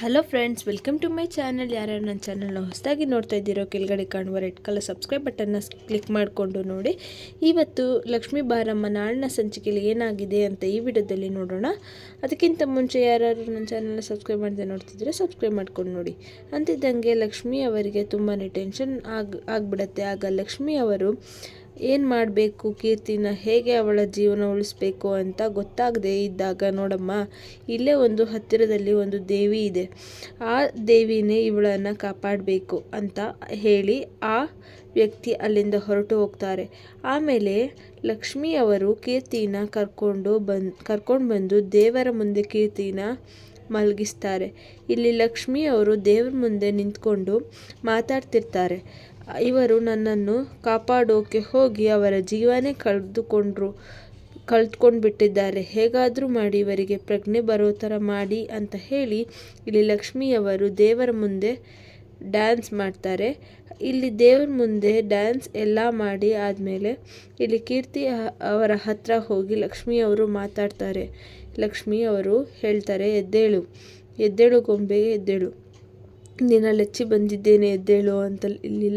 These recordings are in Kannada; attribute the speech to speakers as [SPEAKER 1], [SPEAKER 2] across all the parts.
[SPEAKER 1] Hello friends welcome to my channel ಯಾರ್ಯಾರು ನನ್ನ ಚಾನಲ್ನ ಹೊಸದಾಗಿ ನೋಡ್ತಾ ಇದ್ದೀರೋ, ಕೆಳಗಡೆ ಕಾಣುವ ರೆಡ್ ಕಲರ್ ಸಬ್ಸ್ಕ್ರೈಬ್ ಬಟನ್ನ ಕ್ಲಿಕ್ ಮಾಡಿಕೊಂಡು ನೋಡಿ. ಇವತ್ತು ಲಕ್ಷ್ಮೀ ಬಾರಮ್ಮ ನಾಳಿನ ಸಂಚಿಕೆಯಲ್ಲಿ ಏನಾಗಿದೆ ಅಂತ ಈ ವಿಡಿಯೋದಲ್ಲಿ ನೋಡೋಣ. ಅದಕ್ಕಿಂತ ಮುಂಚೆ ಯಾರು ನನ್ನ ಚಾನಲ್ನ ಸಬ್ಸ್ಕ್ರೈಬ್ ಮಾಡದೆ ನೋಡ್ತಿದ್ರೆ ಸಬ್ಸ್ಕ್ರೈಬ್ ಮಾಡ್ಕೊಂಡು ನೋಡಿ. ಅಂತಿದ್ದಂಗೆ ಲಕ್ಷ್ಮಿ ಅವರಿಗೆ ತುಂಬಾ ಟೆನ್ಷನ್ ಆಗ ಆಗಿಬಿಡತ್ತೆ. ಆಗ ಲಕ್ಷ್ಮಿ ಅವರು ಏನು ಮಾಡಬೇಕು ಕೀರ್ತಿನ ಹೇಗೆ ಅವಳ ಜೀವನ ಉಳಿಸ್ಬೇಕು ಅಂತ ಗೊತ್ತಾಗದೇ ಇದ್ದಾಗ, ನೋಡಮ್ಮ, ಇಲ್ಲೇ ಒಂದು ಹತ್ತಿರದಲ್ಲಿ ಒಂದು ದೇವಿ ಇದೆ. ಆ ದೇವಿನೇ ಇವಳನ್ನು ಕಾಪಾಡಬೇಕು ಅಂತ ಹೇಳಿ ಆ ವ್ಯಕ್ತಿ ಅಲ್ಲಿಂದ ಹೊರಟು ಹೋಗ್ತಾರೆ. ಆಮೇಲೆ ಲಕ್ಷ್ಮಿ ಅವರು ಕೀರ್ತಿನ ಕರ್ಕೊಂಡು ಬಂದು ಕರ್ಕೊಂಡು ಬಂದು ದೇವರ ಮುಂದೆ ಕೀರ್ತಿನ ಮಲಗಿಸ್ತಾರೆ. ಇಲ್ಲಿ ಲಕ್ಷ್ಮಿ ಅವರು ದೇವರ ಮುಂದೆ ನಿಂತ್ಕೊಂಡು ಮಾತಾಡ್ತಿರ್ತಾರೆ. ಇವರು ನನ್ನನ್ನು ಕಾಪಾಡೋಕೆ ಹೋಗಿ ಅವರ ಜೀವನೇ ಕಳೆದುಕೊಂಡ್ರು ಕಳೆದುಕೊಂಡು ಬಿಟ್ಟಿದ್ದಾರೆ ಹೇಗಾದರೂ ಮಾಡಿ ಇವರಿಗೆ ಪ್ರಜ್ಞೆ ಬರೋ ಥರ ಮಾಡಿ ಅಂತ ಹೇಳಿ ಇಲ್ಲಿ ಲಕ್ಷ್ಮಿಯವರು ದೇವರ ಮುಂದೆ ಡ್ಯಾನ್ಸ್ ಮಾಡ್ತಾರೆ. ಇಲ್ಲಿ ದೇವರ ಮುಂದೆ ಡ್ಯಾನ್ಸ್ ಎಲ್ಲ ಮಾಡಿ ಆದಮೇಲೆ ಇಲ್ಲಿ ಕೀರ್ತಿ ಅವರ ಹತ್ರ ಹೋಗಿ ಲಕ್ಷ್ಮಿಯವರು ಮಾತಾಡ್ತಾರೆ. ಲಕ್ಷ್ಮಿ ಅವರು ಹೇಳ್ತಾರೆ, ಎದ್ದೇಳು ಎದ್ದೇಳು ಗೊಂಬೆ, ಎದ್ದೇಳು. ನಿನ್ನ ಲಚ್ಚಿ ಬಂದಿದ್ದೇನೆ, ಎದ್ದೇಳು ಅಂತ ಇಲ್ಲಿ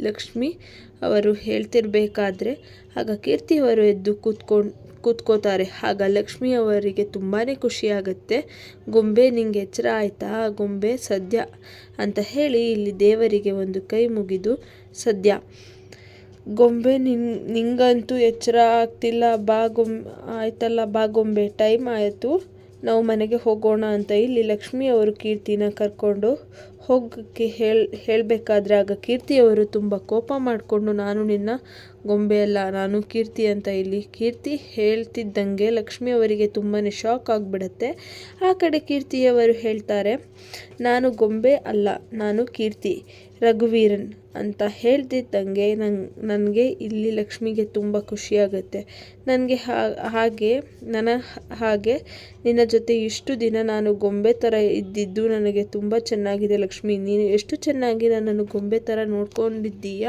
[SPEAKER 1] ಲಕ್ಷ್ಮಿ ಅವರು ಹೇಳ್ತಿರ್ಬೇಕಾದ್ರೆ, ಆಗ ಕೀರ್ತಿಯವರು ಎದ್ದು ಕೂತ್ಕೊಂಡು, ಕೂತ್ಕೋತಾರೆ. ಆಗ ಲಕ್ಷ್ಮಿ ಅವರಿಗೆ ತುಂಬಾ ಖುಷಿಯಾಗುತ್ತೆ. ಗೊಂಬೆ ನಿಂಗೆ ಎಚ್ಚರ ಆಯಿತಾ? ಗೊಂಬೆ ಸದ್ಯ ಅಂತ ಹೇಳಿ ಇಲ್ಲಿ ದೇವರಿಗೆ ಒಂದು ಕೈ ಮುಗಿದು, ಸದ್ಯ. ಗೊಂಬೆ ನಿನ್, ನಿಂಗಂತೂ ಎಚ್ಚರ ಆಗ್ತಿಲ್ಲ, ಬಾ ಗೊಂಬೆ, ಆಯ್ತಲ್ಲ, ಬಾ ಗೊಂಬೆ, ಟೈಮ್ ಆಯಿತು. ನಾವು ಮನೆಗೆ ಹೋಗೋಣ ಅಂತ ಇಲ್ಲಿ ಲಕ್ಷ್ಮಿ ಅವರು ಕೀರ್ತಿನ ಕರ್ಕೊಂಡು ಹೋಗಕ್ಕೆ ಹೇಳಿ, ಹೇಳಬೇಕಾದ್ರೆ ಆಗ ಕೀರ್ತಿಯವರು ತುಂಬ ಕೋಪ ಮಾಡಿಕೊಂಡು, ನಾನು ನಿನ್ನ ಗೊಂಬೆ ಅಲ್ಲ, ನಾನು ಕೀರ್ತಿ ಅಂತ ಇಲ್ಲಿ. ಕೀರ್ತಿ ಹೇಳ್ತಿದ್ದಂಗೆ ಲಕ್ಷ್ಮಿ ಅವರಿಗೆ ತುಂಬಾ ಶಾಕ್ ಆಗಿಬಿಡತ್ತೆ. ಆ ಕಡೆ ಕೀರ್ತಿಯವರು ಹೇಳ್ತಾರೆ, ನಾನು ಗೊಂಬೆ ಅಲ್ಲ, ನಾನು ಕೀರ್ತಿ, ರಘುವೀರನ್ ಅಂತ ಹೇಳ್ತಿದ್ದಂಗೆ ನಂಗೆ ನನಗೆ ಇಲ್ಲಿ ಲಕ್ಷ್ಮಿಗೆ ತುಂಬ ಖುಷಿಯಾಗುತ್ತೆ ನನಗೆ ಹಾಗೆ, ನನ್ನ ಹಾಗೆ, ನಿನ್ನ ಜೊತೆ ಇಷ್ಟು ದಿನ ನಾನು ಗೊಂಬೆ ಥರ ಇದ್ದಿದ್ದು ನನಗೆ ತುಂಬ ಚೆನ್ನಾಗಿದೆ ಲಕ್ಷ್ಮಿ. ನೀನು ಎಷ್ಟು ಚೆನ್ನಾಗಿ ನನ್ನನ್ನು ಗೊಂಬೆ ಥರ ನೋಡ್ಕೊಂಡಿದ್ದೀಯ?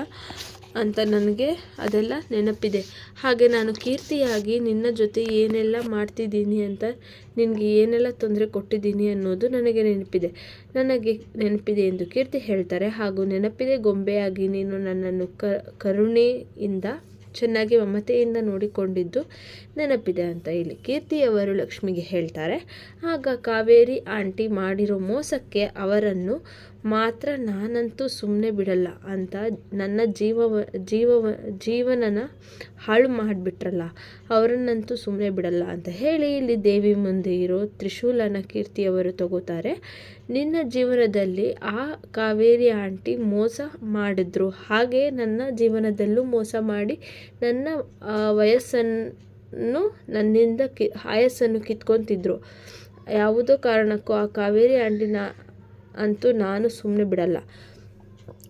[SPEAKER 1] ಅಂತ ನನಗೆ ಅದೆಲ್ಲ ನೆನಪಿದೆ. ಹಾಗೆ ನಾನು ಕೀರ್ತಿಯಾಗಿ ನಿನ್ನ ಜೊತೆ ಏನೆಲ್ಲ ಮಾಡ್ತಿದ್ದೀನಿ ಅಂತ ನಿನಗೆ ಏನೆಲ್ಲ ತೊಂದರೆ ಕೊಟ್ಟಿದ್ದೀನಿ ಅನ್ನೋದು ನನಗೆ ನೆನಪಿದೆ. ನನಗೆ ನೆನಪಿದೆ ಎಂದು ಕೀರ್ತಿ ಹೇಳ್ತಾರೆ. ಹಾಗೂ ನೆನಪಿದೆ ಗೊಂಬೆಯಾಗಿ ನೀನು ನನ್ನನ್ನು ಕರುಣೆಯಿಂದ, ಚೆನ್ನಾಗಿ ಮಮತೆಯಿಂದ ನೋಡಿಕೊಂಡಿದ್ದು ನೆನಪಿದೆ ಅಂತ ಇಲ್ಲಿ ಕೀರ್ತಿಯವರು ಲಕ್ಷ್ಮಿಗೆ ಹೇಳ್ತಾರೆ. ಆಗ ಕಾವೇರಿ ಆಂಟಿ ಮಾಡಿರೋ ಮೋಸಕ್ಕೆ ಅವರನ್ನು ಮಾತ್ರ ನಾನಂತೂ ಸುಮ್ಮನೆ ಬಿಡಲ್ಲ ಅಂತ ನನ್ನ ಜೀವ ಜೀವ ಜೀವನನ ಹಾಳು ಮಾಡಿಬಿಟ್ರಲ್ಲ, ಅವರನ್ನಂತೂ ಸುಮ್ಮನೆ ಬಿಡಲ್ಲ ಅಂತ ಹೇಳಿ ಇಲ್ಲಿ ದೇವಿ ಮುಂದೆ ಇರೋ ತ್ರಿಶೂಲನ ಕೀರ್ತಿಯವರು ತಗೋತಾರೆ. ನಿನ್ನ ಜೀವನದಲ್ಲಿ ಆ ಕಾವೇರಿ ಆಂಟಿ ಮೋಸ ಮಾಡಿದ್ರು. ಹಾಗೆ ನನ್ನ ಜೀವನದಲ್ಲೂ ಮೋಸ ಮಾಡಿ ನನ್ನ ವಯಸ್ಸನ್ನು ನನ್ನಿಂದ ಕಿ, ಆಯಸ್ಸನ್ನು ಕಿತ್ಕೊತಿದ್ರು. ಯಾವುದೋ ಕಾರಣಕ್ಕೂ ಆ ಕಾವೇರಿ ಆಂಟಿನ ಅಂತೂ ನಾನು ಸುಮ್ಮನೆ ಬಿಡಲ್ಲ.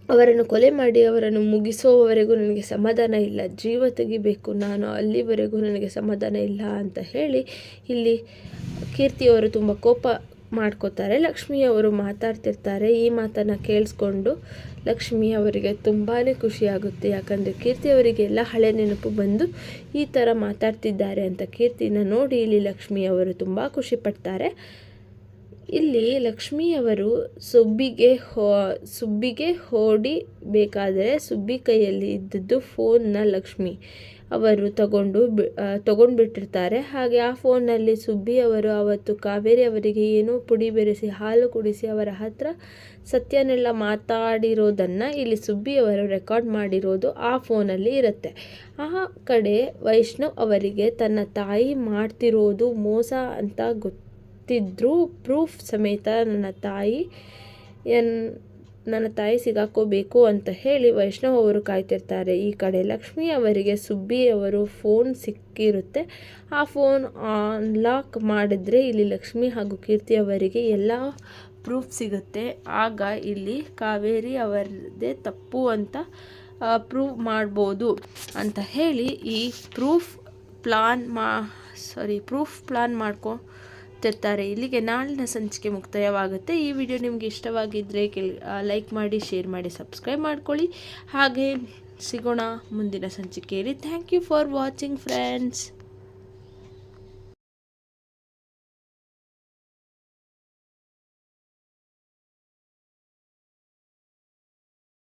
[SPEAKER 1] ಅವರನ್ನು ಕೊಲೆ ಮಾಡಿ, ಅವರನ್ನು ಮುಗಿಸೋವರೆಗೂ ನನಗೆ ಸಮಾಧಾನ ಇಲ್ಲ. ಜೀವ ತೆಗಿಬೇಕು, ನಾನು ಅಲ್ಲಿವರೆಗೂ ನನಗೆ ಸಮಾಧಾನ ಇಲ್ಲ ಅಂತ ಹೇಳಿ ಇಲ್ಲಿ ಕೀರ್ತಿಯವರು ತುಂಬ ಕೋಪ ಮಾಡ್ಕೋತಾರೆ. ಲಕ್ಷ್ಮಿಯವರು ಮಾತಾಡ್ತಿರ್ತಾರೆ. ಈ ಮಾತನ್ನು ಕೇಳಿಸ್ಕೊಂಡು ಲಕ್ಷ್ಮಿ ಅವರಿಗೆ ತುಂಬಾ ಖುಷಿಯಾಗುತ್ತೆ. ಯಾಕಂದರೆ ಕೀರ್ತಿಯವರಿಗೆಲ್ಲ ಹಳೆ ನೆನಪು ಬಂದು ಈ ಥರ ಮಾತಾಡ್ತಿದ್ದಾರೆ ಅಂತ ಕೀರ್ತಿನ ನೋಡಿ ಇಲ್ಲಿ ಲಕ್ಷ್ಮಿಯವರು ತುಂಬ ಖುಷಿಪಡ್ತಾರೆ ಇಲ್ಲಿ ಲಕ್ಷ್ಮಿಯವರು ಸುಬ್ಬಿಗೆ ಹೋ, ಸುಬ್ಬಿಗೆ ಹೊಡಿಬೇಕಾದರೆ ಸುಬ್ಬಿ ಕೈಯಲ್ಲಿ ಇದ್ದದ್ದು ಫೋನ್ನ ಲಕ್ಷ್ಮಿ ಅವರು ತಗೊಂಡು ಬಿ ತಗೊಂಡ್ಬಿಟ್ಟಿರ್ತಾರೆ. ಹಾಗೆ ಆ ಫೋನ್ನಲ್ಲಿ ಸುಬ್ಬಿ ಅವರು ಅವತ್ತು ಕಾವೇರಿ ಅವರಿಗೆ ಏನೋ ಪುಡಿ ಬೆರೆಸಿ, ಹಾಲು ಕುಡಿಸಿ ಅವರ ಹತ್ರ ಸತ್ಯನೆಲ್ಲ ಮಾತಾಡಿರೋದನ್ನು ಇಲ್ಲಿ ಸುಬ್ಬಿಯವರು ರೆಕಾರ್ಡ್ ಮಾಡಿರೋದು ಆ ಫೋನಲ್ಲಿ ಇರುತ್ತೆ. ಆ ಕಡೆ ವೈಷ್ಣವ್ ಅವರಿಗೆ ತನ್ನ ತಾಯಿ ಮಾಡ್ತಿರೋದು ಮೋಸ ಅಂತ ಗೊತ್ತು ಗೊತ್ತಿದ್ದರೂ ಪ್ರೂಫ್ ಸಮೇತ ನನ್ನ ತಾಯಿ ನನ್ನ ತಾಯಿ ಸಿಗಾಕೋಬೇಕು ಅಂತ ಹೇಳಿ ವೈಷ್ಣವ್ ಅವರು ಕಾಯ್ತಿರ್ತಾರೆ. ಈ ಕಡೆ ಲಕ್ಷ್ಮಿ ಅವರಿಗೆ ಸುಬ್ಬಿ ಅವರು ಫೋನ್ ಸಿಕ್ಕಿರುತ್ತೆ. ಆ ಫೋನ್ ಅನ್ಲಾಕ್ ಮಾಡಿದ್ರೆ ಇಲ್ಲಿ ಲಕ್ಷ್ಮಿ ಹಾಗೂ ಕೀರ್ತಿ ಅವರಿಗೆ ಎಲ್ಲ ಪ್ರೂಫ್ ಸಿಗುತ್ತೆ. ಆಗ ಇಲ್ಲಿ ಕಾವೇರಿ ಅವರದೇ ತಪ್ಪು ಅಂತ ಪ್ರೂವ್ ಮಾಡ್ಬೋದು ಅಂತ ಹೇಳಿ ಈ ಪ್ರೂಫ್ ಪ್ಲಾನ್ ಮಾ ಸಾರಿ ಪ್ರೂಫ್ ಪ್ಲಾನ್ ಮಾಡ್ಕೊ ತಿರ್ತಾರೆ ಇಲ್ಲಿಗೆ ನಾಳಿನ ಸಂಚಿಕೆ ಮುಕ್ತಾಯವಾಗುತ್ತೆ. ಈ ವಿಡಿಯೋ ನಿಮಗೆ ಇಷ್ಟವಾಗಿದ್ದರೆ ಲೈಕ್ ಮಾಡಿ ಶೇರ್ ಮಾಡಿ ಸಬ್ಸ್ಕ್ರೈಬ್ ಮಾಡ್ಕೊಳ್ಳಿ. ಹಾಗೆ ಸಿಗೋಣ ಮುಂದಿನ ಸಂಚಿಕೆಯಲ್ಲಿ. Thank you for watching friends